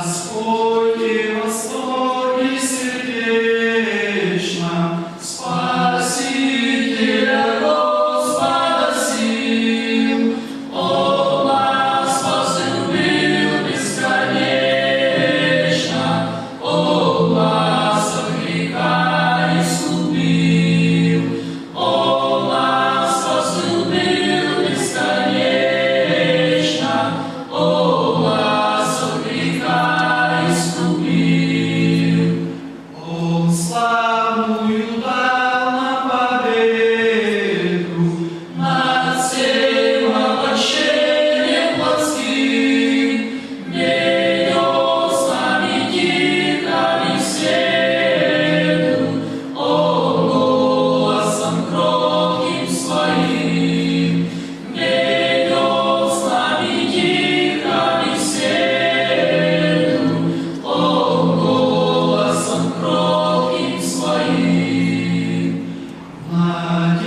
as coisas.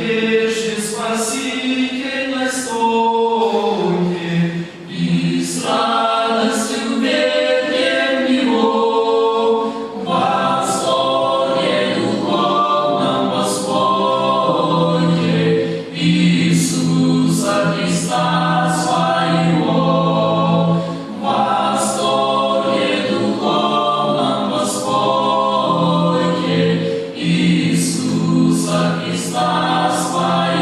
Spirit. Ісуса Христа, слава.